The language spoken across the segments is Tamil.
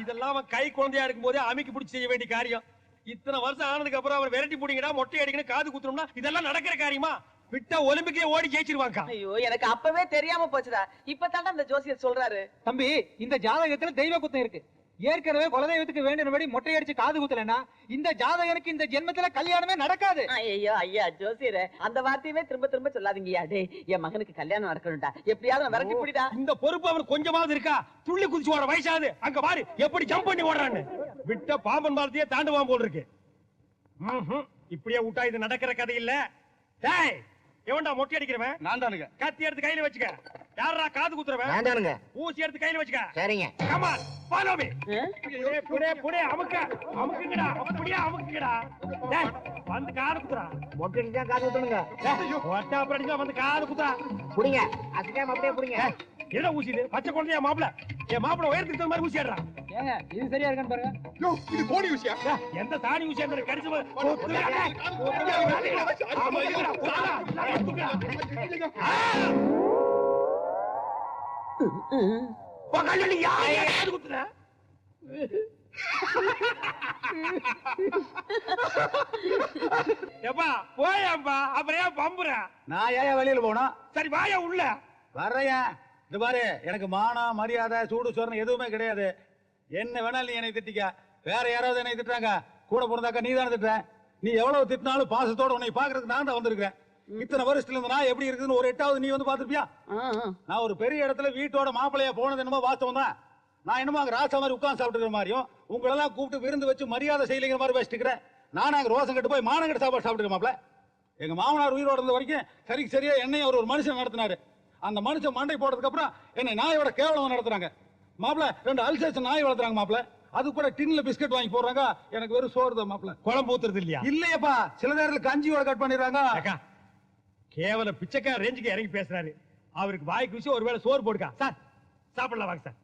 இதெல்லாம் கை குழந்தையா இருக்கும் போதே அமைக்கு பிடிச்சி செய்ய வேண்டிய காரியம். இத்தனை வருஷம் ஆனதுக்கு அப்புறம் அவர் விரட்டி பிடிங்கடா மொட்டை அடிக்கணும் காது குத்துறோம்னா இதெல்லாம் நடக்கிற காரியமா? விட்டா ஒலிம்பிக்கே ஓடி ஜெயிச்சிருவாங்க ஐயோ எனக்கு அப்பவே தெரியாம போச்சுடா. இப்ப தாண்டா இந்த ஜோசியர் சொல்றாரு. தம்பி இந்த ஜாதகத்துல தெய்வ குத்தம் இருக்கு. ஏற்கனவே குலதெய்வத்துக்கு வேண்டியபடி மொட்டை அடிச்சு காது குத்தலன்னா இந்த ஜாதகனுக்கு இந்த ஜென்மத்துல கல்யாணமே நடக்காது. ஐயோ ஐயா ஜோசியரே அந்த வார்த்தையவே திரும்ப திரும்ப சொல்லாதீங்கயா டேய் என் மகனுக்கு கல்யாணம் நடக்கணும்டா. எப்படியாவது அவனை விரட்டி பிடிடா. இந்த பொறுப்பு அவனுக்கு கொஞ்சமாவது இருக்கா? துள்ளி குதிச்சு ஓட வயசாது அங்க பாரு எப்படி ஜம்ப் பண்ணி ஓடுறான்னு. விட்ட பாம்பன் பாலத்தையே தாண்டுவான் போல் இருக்கு. இப்படியே விட்டா இது நடக்கிற கதை இல்ல. டேய் எவன்டா மொட்டை அடிக்கிறவன்? நான் தானுங்க கத்தி எடுத்து கையில வச்சுக்க. யாரா காது குத்துறவன்? வேண்டானுங்க ஊசி எடுத்து கையில வச்சுக்க. சரிங்க. Come on follow me? புடே புடே புடே அமுக்க அமுக்குங்கடா அப்படியே அமுக்குங்கடா. டேய் வந்து காது குத்துறா. மொட்டை தான் காது ஊத்தணுங்க ஒட்டா அப்புறம் வந்து காது குத்துறா. புடிங்க. அசிக்காம அப்படியே புடிங்க. என்ன ஊசி இது? பச்சை குழந்தையா மாப்பிள? என் மாப்பிள உயரத்துக்கு தகுந்த மாதிரி ஊசி ஆடுறான் ஏங்க இது சரியா இருக்கான்னு பாருங்க யோ இது கோடி விஷயம் ஏ, எந்த சாணி ஊசி அந்த கடிச்சு போ- கொத்துடா, டேய். கொத்துடா, கொத்துடா. ஆ! உன் கண்ணுல யாரையா காது குத்துன? எப்பா போயாப்பா அப்புறம் ஏன் பம்புற நான் ஏன் வெளியில போனோம் சரி வாயா உள்ள வர்றேன் இது பாரு எனக்கு மானம் மரியாதை சூடு சொரணம் எதுவுமே கிடையாது என்ன வேணாலும் நீ என்னை திட்டிக்க. வேற யாராவது என்னை திட்டுறாங்க. கூட பிறந்தாக்கா நீ தானே திட்டுற. நீ எவ்வளவு திட்டினாலும் பாசத்தோட உன்னை பாக்குறதுக்கு நான் தான் வந்திருக்கேன் இத்தனை வருஷத்துல இருந்து நான் எப்படி இருக்குதுன்னு ஒரு எட்டாவது நீ வந்து பாத்திருப்பியா. நான் ஒரு பெரிய இடத்துல வீட்டோட மாப்பிள்ளையா போனது என்னமோ வாஸ்தவம் தான். நான் என்னமோ அங்க ராசா மாதிரி உட்கார்ந்து சாப்பிட்டுக்கிற மாதிரியும் உங்களெல்லாம் கூப்பிட்டு விருந்து வச்சு மரியாதை செய்யலைங்கிற மாதிரி வச்சுக்கிறேன் நானும் அங்க ரோசம் கட்டு போய் மானங்கட்டு சாப்பாடு சாப்பிட்டுக்கிற மாப்பிள்ள. எங்க மாமனார் உயிரோட இருந்த வரைக்கும் சரிக்கு சரியா என்னையும் அவர் ஒரு மனுஷன் நடத்தினாரு. அந்த மனுஷன் மண்டை போட்டதுக்கு அப்புறம் என்னை நாயோட கேவலம் நடத்துறாங்க. மாப்பிள்ள ரெண்டு அல்சேஷன் நாய் வளர்த்துறாங்க மாப்பிள்ள அது கூட டின்ல பிஸ்கட் வாங்கி போடுறாங்க. எனக்கு வெறும் சோறு தான் மாப்பிள்ள குழம்பு ஊத்துறது இல்லையா? இல்லையப்பா. சில நேரத்துல கஞ்சியோட கட் பண்ணிடுறாங்க. அக்கா கேவல பிச்சைக்கார ரேஞ்சுக்கு இறங்கி பேசுறாரு. அவருக்கு வாய்க்கு விஷயம் ஒருவேளை சோறு போடுக்கா? சார் சாப்பிடலாம் வாங்க சார்.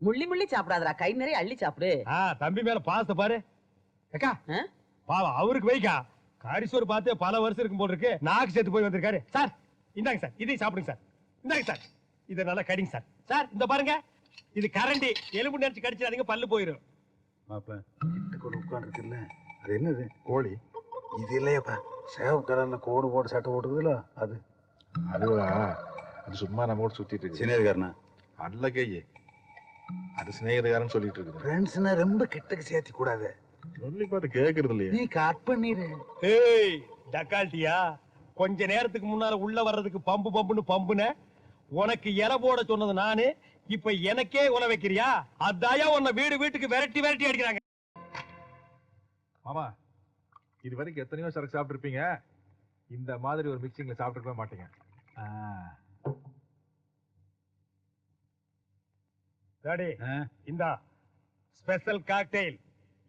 முள்ளி முள்ளி சாப்பிடாதடா. கை நிறைய அள்ளி சாப்பிடு. ஆ தம்பி மேல பாசத்தை பாரு. அக்கா ஆ? பாவம் அவருக்கு வைக்கா. காரிசோறு பார்த்து பல வருஷம் இருக்கும் போல இருக்கு. நாக்கு சேர்த்து போய் வந்திருக்காரு. சார் இந்தாங்க சார். இதையும் சாப்பிடுங்க சார். இந்தாங்க சார். இதை நல்லா கடிங்க சார். சார் இந்த பாருங்க. இது கரண்டி. எலும்பு நினைச்சு கடிச்சிடாதீங்க பல்லு போயிடும் மாப்பிள்ள கிட்ட கூட உட்காந்துருக்கு இல்ல. அது என்னது? கோழி. இது இல்லையப்பா. சேவ் கலர்ல கோடு போட்டு சட்டை போட்டுக்குதுல அது. அதுவா? அது சும்மா நம்ம கூட சுத்திட்டு இருக்கு சின்னதுக்காரனா அல்ல கையே. அது சிநேகிதக்காரன் சொல்லிட்டு இருக்குது. ஃப்ரெண்ட்ஸ்னா ரொம்ப கிட்டக்கு சேர்த்தி கூடாது. சொல்லி பார்த்து கேக்குறது இல்லையே. நீ கட் பண்ணிடு ஏய் டக்கால்ட்டியா? கொஞ்ச நேரத்துக்கு முன்னால உள்ள வர்றதுக்கு பம்பு பம்புன்னு பம்புன. உனக்கு இலை போட சொன்னது நானு இப்ப எனக்கே உல வைக்கிறியா? அதாயா உன்னை வீடு வீட்டுக்கு விரட்டி விரட்டி அடிக்கிறாங்க. மாமா இது வரைக்கும் எத்தனையோ சரக்கு சாப்பிட்டுருப்பீங்க. இந்த மாதிரி ஒரு மிக்சிங்ல சாப்பிட்டுருக்கவே மாட்டீங்க. டாடி? இந்தா ஸ்பெஷல் காக்டெயில்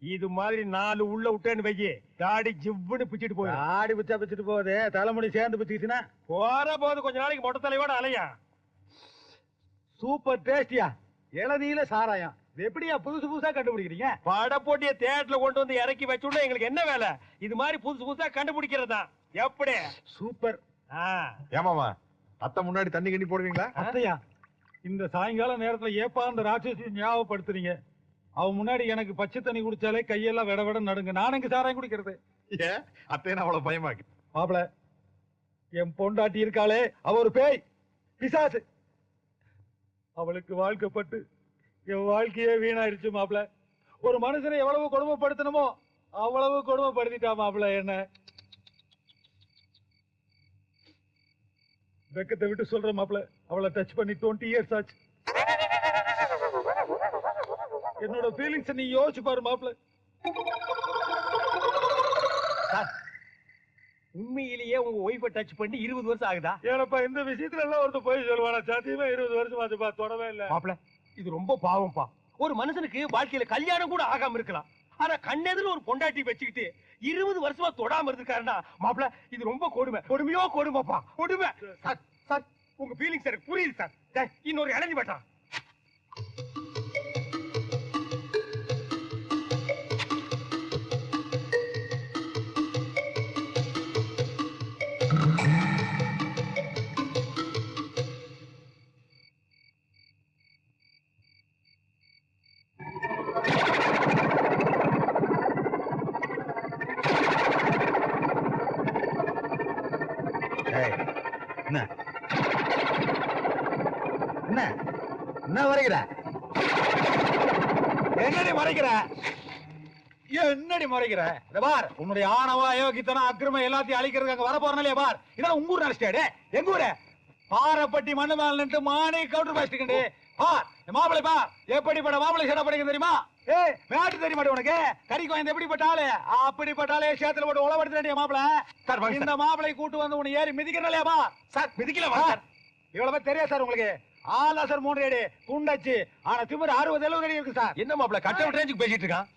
இது மாதிரி நாலு உள்ள விட்டேன்னு வையி தாடி ஜிவ்வுன்னு பிச்சிட்டு போயிடும். ஆடி பிச்சா பிச்சுட்டு போகுது. தலைமுடி சேர்ந்து பிச்சுக்கிச்சுன்னா? போற போது கொஞ்ச நாளைக்கு மொட்டை தலையோட அலையா சூப்பர் டேஸ்டியா. இளநீல சாராயம். எப்படியா புதுசு புதுசா கண்டுபிடிக்கிறீங்க? பட போட்டிய தேட்டர்ல கொண்டு வந்து இறக்கி வச்சுடனே எங்களுக்கு என்ன வேலை? இது மாதிரி புதுசு புதுசா கண்டுபிடிக்கிறதா? எப்படி? சூப்பர். ஆ, ஏமாமா அத்தை முன்னாடி தண்ணி கண்ணி போடுவீங்களா? அத்தையா இந்த சாயங்கால நேரத்துல ஏப்பா அந்த ராட்சசி ஞாபகப்படுத்துறீங்க. அவ முன்னாடி எனக்கு பச்சை தண்ணி குடிச்சாலே கையெல்லாம் விட விட நடுங்க. நான் எங்க சாராயம் குடிக்கிறது? ஏன் அத்தையனை அவ்வளவு பயமாக்கி மாப்பிள என் பொண்டாட்டி இருக்காளே அவ ஒரு பேய். பிசாசு. அவளுக்கு வாழ்க்கப்பட்டு என் வாழ்க்கையே வீணாயிருச்சு மாப்பிள. ஒரு மனுஷனை எவ்வளவு கொடுமைப்படுத்தணுமோ அவ்வளவு கொடுமைப்படுத்திட்டா மாப்பிள என்ன? வெக்கத்தை விட்டு சொல்ற மாப்பிள அவளை டச் பண்ணி டுவெண்ட்டி இயர்ஸ் ஆச்சு. என்னோட ஃபீலிங்ஸ் நீ யோசிச்சு பாரு மாப்பிள. உண்மையிலேயே உங்க ஒய்ஃபை டச் பண்ணி இருபது வருஷம் ஆகுதா? ஏனப்பா இந்த விஷயத்துல எல்லாம் ஒருத்தர் போய் சொல்லுவானா? சத்தியமா இருபது வருஷம் ஆச்சுப்பா தொடவே இல்ல. மாப்பிள இது ரொம்ப பாவம்ப்பா. ஒரு மனுஷனுக்கு வாழ்க்கையில கல்யாணம் கூட ஆகாம இருக்கலாம். ஆனா கண்ணெதிர ஒரு பொண்டாட்டி வச்சுக்கிட்டு இருபது வருஷமா தொடாம இருந்திருக்காருன்னா மாப்பிள இது ரொம்ப கொடுமை. கொடுமையோ கொடுமைப்பா. கொடுமை. சார். சார் உங்க ஃபீலிங்ஸ் எனக்கு புரியுது சார். இன்னொரு இளநி பட்டா என்ன? என்ன? வரைகிற என்னடி மறைக்கிற? என்னடி முறைக்கிற? இத பார் உன்னுடைய ஆணவா அயோக்கித்தனம் அக்கிரமம் எல்லாத்தையும் அழிக்கிறதுக்கு அங்க வர போறனாலே பார். இதான் உங்க ஊர் நினைச்சிட்டாடு எங்க ஊரு? பாறைப்பட்டி மண்ணு மேல நின்று மானே கவுண்டர் பேசிட்டு பார் மாப்பிளை பார் எப்படிப்பட்ட மாப்பிளை சேடப்படுங்க படிக்க தெரியுமா? ஏய் மேட்டு தெரிய மாட்டே உனக்கு. கறிக்கு வாய்ந்த எப்படிப்பட்ட ஆளு அப்படிப்பட்ட ஆளே சேத்துல போட்டு உழவடுத்துறேன் மாப்பிளை. சார் இந்த மாப்பிளை கூட்டு வந்து உன்னை ஏறி மிதிக்கிறனாலே பார் சார் மிதிக்கல வாங்க சார். இவ்வளவு தெரியாது சார் உங்களுக்கு. ஆலா சார் மூணு அடி குண்டச்சு. ஆனா திமிரு அறுபது எழுபது அடி இருக்கு சார். என்ன மாப்பிள கட்ட ரேஞ்சுக்கு பேசிட்டு இருக்கான்?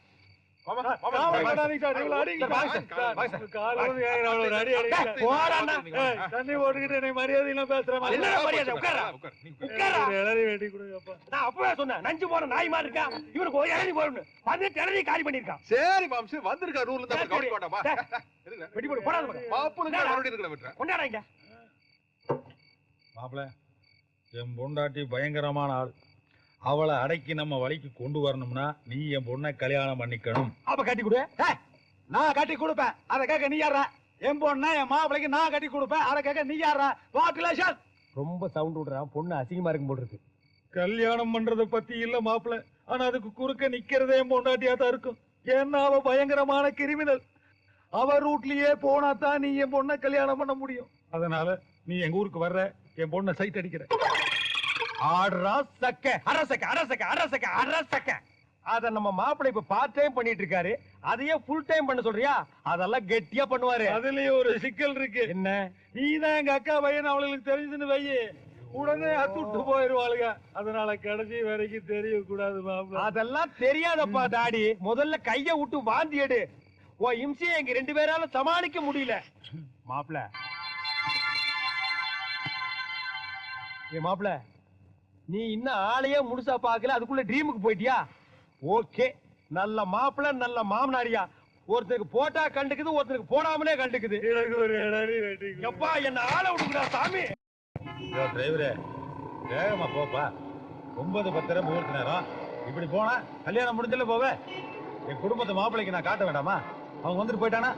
நஞ்சு போற நாய் மாதிரி இருக்கா இவனுக்கு ஒரு இளநி போடணும் பதினெட்டு இளநி காலி பண்ணிருக்கான் சரி மாம்சு வந்திருக்கா ரூல் சரி, தான் வேண்டாமா டேய், வெட்டி போடு போடாத. மாப்பிளுங்க மறுபடியும் கொண்டாடாங்க மாப்பிள என் பொண்டாட்டி பயங்கரமான ஆள் அவளை அடக்கி நம்ம வழிக்கு கொண்டு வரணும்னா நீ என் பொண்ணை கல்யாணம் பண்ணிக்கணும். அப்ப கட்டி கொடு. நான் கட்டி கொடுப்பேன். அதை கேட்க நீ யாரா என் பொண்ணை என் மாப்பிளைக்கு நான் கட்டி கொடுப்பேன். அதை கேட்க நீ யாரா வாக்குலேஷன் ரொம்ப சவுண்ட் விடுறான் பொண்ணு அசிங்கமா இருக்கும் போல இருக்கு. கல்யாணம் பண்றத பத்தி இல்ல மாப்பிள. ஆனா அதுக்கு குறுக்க நிக்கிறதே என் பொண்டாட்டியா தான் இருக்கும். ஏன்னா அவ பயங்கரமான கிரிமினல். அவ ரூட்லயே போனா தான் நீ என் பொண்ணை கல்யாணம் பண்ண முடியும். அதனால நீ எங்க ஊருக்கு வர்ற? என் பொண்ணை சைட் அடிக்கிற. ஆடுறா சக்க அரசக்க அரசக்க அரசக்க அரசக்க அத நம்ம மாப்பிள்ளை இப்ப பார்ட் டைம் பண்ணிட்டு இருக்காரு. அதையே ஃபுல் டைம் பண்ண சொல்றியா? அதெல்லாம் கெட்டியா பண்ணுவாரு. அதுலயும் ஒரு சிக்கல் இருக்கு. என்ன? நீ தான் எங்க அக்கா பையன் அவளுக்கு தெரிஞ்சுன்னு வையே. உடனே அத்துட்டு போயிருவாளுங்க. அதனால கடைசி வரைக்கும் தெரிய கூடாது அதெல்லாம் தெரியாதப்பா டாடி. முதல்ல கைய விட்டு வாந்தி எடு. உன் இம்சையை எங்க ரெண்டு பேரால சமாளிக்க முடியல. மாப்பிள ஏ மாப்பிள நீ இன்னும் ஆளையே முழுசா பார்க்கல அதுக்குள்ள ட்ரீமுக்கு போயிட்டியா? ஓகே நல்ல மாப்பிள நல்ல மாமனாரியா. ஒருத்தருக்கு போட்டா கண்டுக்குது ஒருத்தருக்கு போடாமலே கண்டுக்குது. எப்பா என்ன ஆளை விடுங்கடா சாமி. டிரைவரே வேகமா போப்பா. ஒன்பது பத்தரை முகூர்த்த நேரம். இப்படி போனா கல்யாணம் முடிஞ்சல போவே. என் குடும்பத்தை மாப்பிள்ளைக்கு நான் காட்ட வேண்டாமா? அவங்க வந்துட்டு போயிட்டானா?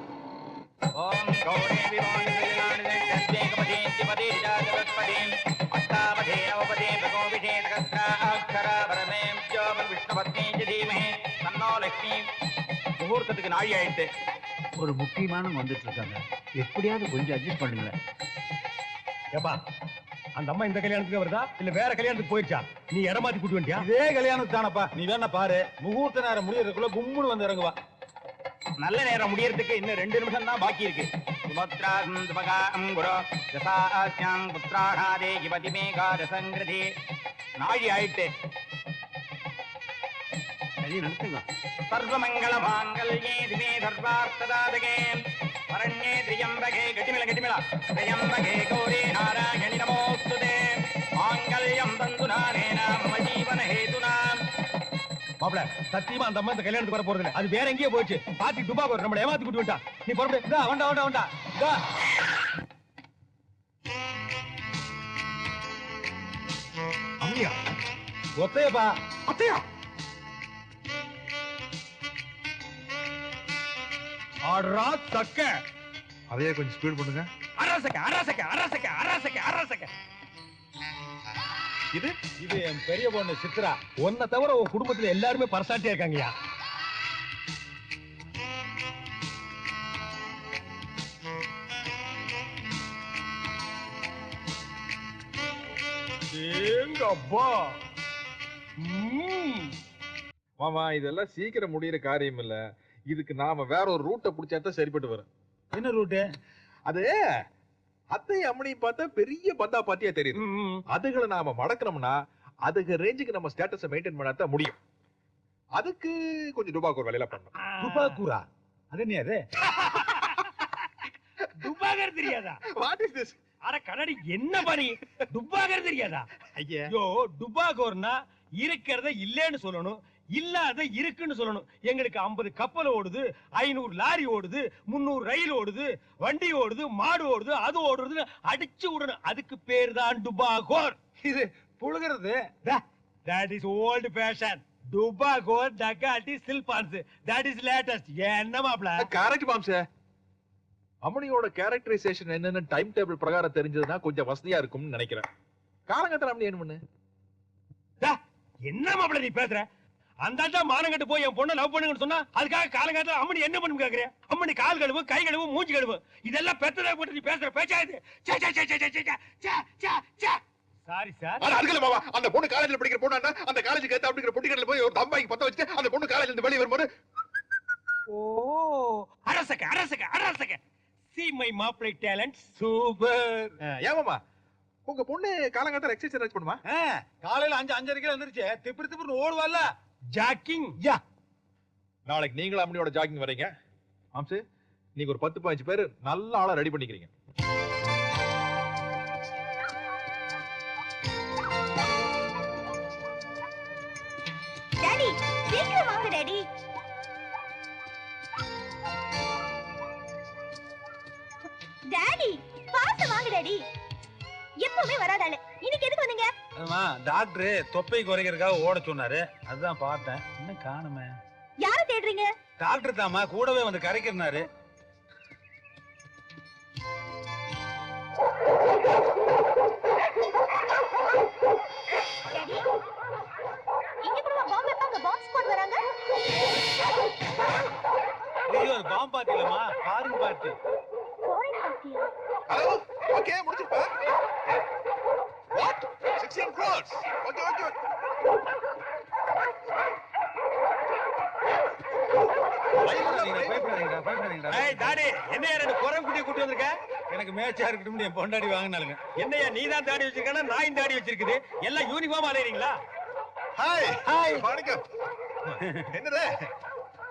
முகூர்த்தத்துக்கு நாழி ஆயிடுத்து ஒரு முக்கியமானவங்க வந்துட்டு இருக்காங்க எப்படியாவது கொஞ்சம் அட்ஜஸ்ட் பண்ணுங்களேன். ஏப்பா அந்த அம்மா இந்த கல்யாணத்துக்கு வருதா? இல்ல வேற கல்யாணத்துக்கு போயிடுச்சா? நீ இடமாத்தி கூட்டி வந்துட்டியா இதே கல்யாணத்துக்கு தானப்பா. நீ வேணா பாரு. முகூர்த்த நேரம் முடியறதுக்குள்ள கும்முன்னு வந்து இறங்குவா. நல்ல நேரம் முடியறதுக்கு இன்னும் ரெண்டு நிமிஷம் தான் பாக்கி இருக்கு. சுபத்ராம் துபகாம் சரி நடத்துங்க சர்வமங்கள மாங்கல்யே திமே சர்வார்த்ததாதகே. வரண்யே திரியம்பகே கட்டிமில கட்டிமில திரியம்பகே கௌரி நாராயணி நமோஸ்துதே. மாங்கல்யம் தந்து நானேன மம ஜீவன ஹேதுனா மாப்பிள சத்தியமா அந்த அம்மா இந்த கல்யாணத்துக்கு வர போறது இல்ல அது வேற எங்கேயோ போச்சு பாத்தி துபா போற நம்ம ஏமாத்தி கூட்டி வந்துட்டா. நீ புறப்படு. இதா வண்டா வண்டா வண்டா இதா. அம்மியா? ஒத்தையப்பா. அத்தையா? ஆடுறா தக்க அதையே கொஞ்சம் ஸ்பீட் பண்ணுங்க அரசக்க அரசக்க அரசக்க அரசக்க அரசக்க இது இது என் பெரிய பொண்ணு சித்ரா. உன்னை தவிர உன் குடும்பத்துல எல்லாருமே பரசாட்டியா இருக்காங்கயா ஏங்கப்பா. ம்ம். மாமா இதெல்லாம் சீக்கிரம் முடியிற காரியம் இல்ல இதுக்கு நாம வேற ஒரு ரூட்டை பிடிச்சா தான் சரிப்பட்டு வரும். என்ன ரூட்டு அது அத்தை அம்மனி பார்த்தா பெரிய பந்தா பாத்தியா தெரியுது. அதுகளை நாம மடக்கணும்னா அதுக்கு ரேஞ்சுக்கு நம்ம ஸ்டேட்டஸை மெயின்டைன் பண்ணா தான் முடியும். அதுக்கு கொஞ்சம் டுபாக்கு ஒரு வேலையில பண்ணணும். துப்பாக்கூரா அது என்ன அது? துபாகர் தெரியாதா? வாட் இஸ் திஸ் அட கண்ணாடி என்ன பண்ணி டுப்பாகர் தெரியாதா? ஐயா. டுபாகோர்னா இருக்கிறத இல்லைன்னு சொல்லணும் இல்லாத இருக்குன்னு சொல்லணும். எங்களுக்கு 50 கப்பல் ஓடுது ஐநூறு லாரி ஓடுது முந்நூறு ரயில் ஓடுது வண்டி ஓடுது மாடு ஓடுது அது ஓடுறது அடிச்சு விடணும். அதுக்கு பேர் தான் டுபாகோர். இது புழுகிறது. தட் இஸ் ஓல்டு ஃபேஷன் டுபாகோர் டக்காட்டி சில்பான்ஸ் தட் இஸ் லேட்டஸ்ட் என்ன மாப்ள கரெக்ட் மாம்ச. அம்மனியோட கேரக்டரைசேஷன் என்னன்னு டைம் டேபிள் பிரகாரம் தெரிஞ்சதுன்னா கொஞ்சம் வசதியா இருக்கும்னு நினைக்கிறேன். காலங்கத்தில் அம்மனி என்ன பண்ணு என்ன மாப்ள நீ பேசுற? அந்த மானங்கட்டு போய் என் பொண்ணை லவ் பண்ணுங்கன்னு சொன்னா அதுக்காக காலங்காலத்துல அம்மனி என்ன பண்ணும் கேக்குறேன் அம்மனி கால் கழுவு கை கழுவு மூஞ்சி கழுவு. இதெல்லாம் பெத்ததா போட்டு நீ பேசுற பேச்சா இது? சாரி சார் அது அதுக்கு இல்ல மாமா. அந்த பொண்ணு காலேஜ்ல படிக்கிற பொண்ணு அந்த காலேஜுக்கு ஏத்த அப்படிங்கிற பொட்டிக்கடையில போய் ஒரு தம்பாய்க்கு பத்த வச்சுட்டு அந்த பொண்ணு காலேஜ்ல இருந்து வெளியே வரும்போது ஓ அரசக அரசக அரசக see my மாப்பிளை டேலண்ட் சூப்பர் ஏமாமா உங்க பொண்ணு காலங்காலத்துல எக்ஸசைஸ் பண்ணுமா? காலையில அஞ்சு அஞ்சரைக்கு வந்துருச்சு. திப்பிரி திப்பிரி ஓடுவாள்ல. ஜாக்கிங் நாளைக்கு நீங்களும் அம்மனியோட ஜாகிங் வரீங்க. மாம்சு நீங்க ஒரு பத்து பதினஞ்சு பேர் நல்ல ஆளா ரெடி பண்ணிக்கிறீங்க. டாடி பாத்து வாங்க டாடி எப்பவுமே வராதாளே இன்னைக்கு எதுக்கு வந்தீங்க? ஆமா டாக்டர் தொப்பை குறைக்கிறதுக்காக ஓட சொன்னாரு. அதுதான் பார்த்தேன். இன்னும் காணுமே? யார தேடுறீங்க? டாக்டர் தாமா கூடவே வந்து கரைக்கிறனாரு. என்னையா ரெண்டு குரம் குட்டியை கூட்டி வந்திருக்க? எனக்கு மேட்சா இருக்கட்டும் என் பொண்டாடி வாங்கினாலுங்க என்னையா நீ தான் தாடி வச்சிருக்கா நாயும் தாடி வச்சிருக்குது. எல்லாம் யூனிஃபார்ம் அலையறீங்களா? ஹாய் ஹாய் வணக்கம். என்னது?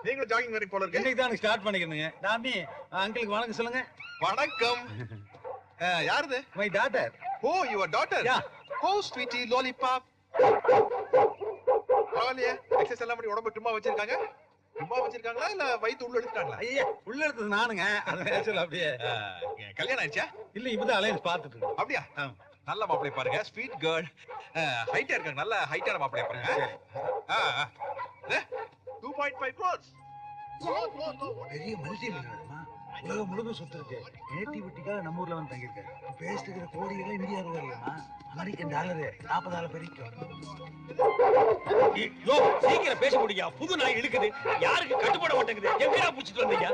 நீங்களும் ஜாகிங் வரீங்க போல இருக்கு இன்னைக்கு தான் ஸ்டார்ட் பண்ணிக்கிறேங்க டாமி அங்கிளுக்கு வணக்கம் சொல்லுங்க. வணக்கம். அஹ், யாருது? My daughter oh your daughter. Oh sweety lollipop பரவாயில்லையே. எக்ஸசைஸ் எல்லாம் பண்ணி உடம்பு சும்மா வச்சிருக்காங்க. சும்மா வச்சிருக்காங்களா இல்ல வயித்து உள்ள எடுத்துட்டாங்களா? ஐயா உள்ள எடுத்தது நானுங்க. அது நேச்சுரல் அப்படியே கல்யாணம் ஆயிடுச்சா? இல்ல இப்பதான் அலையன்ஸ் பார்த்துட்டு இருக்கோம். அப்படியா? நல்ல மாப்பிளை பாருங்க ஸ்வீட் கேர்ள் ஹைட்டா இருக்காங்க நல்ல ஹைட்டான மாப்பிளை பாருங்க. டூ பாயிண்ட் ஃபைவ் க்ரோர்ஸ் பெரிய மல்டி மில்லியனர்மா உலகம் முழுதும் சொத்து இருக்கு. நேட்டிவிட்டிக்காக நம்ம ஊர்ல வந்து தங்கியிருக்காரு. பேசிட்டு இருக்கிற கோடிகளே இந்தியா ரூபாய் இல்லையம்மா அமெரிக்கன் டாலரு நாற்பதாயிரம் பெருக்கும் யோ சீக்கிரம் பேச முடியா? புது நாய் இழுக்குது. யாருக்கு கட்டுப்பட மாட்டேங்குது? எங்கடா புடிச்சிட்டு வந்தீங்க?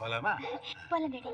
போலாமா? போலாம் டாடி.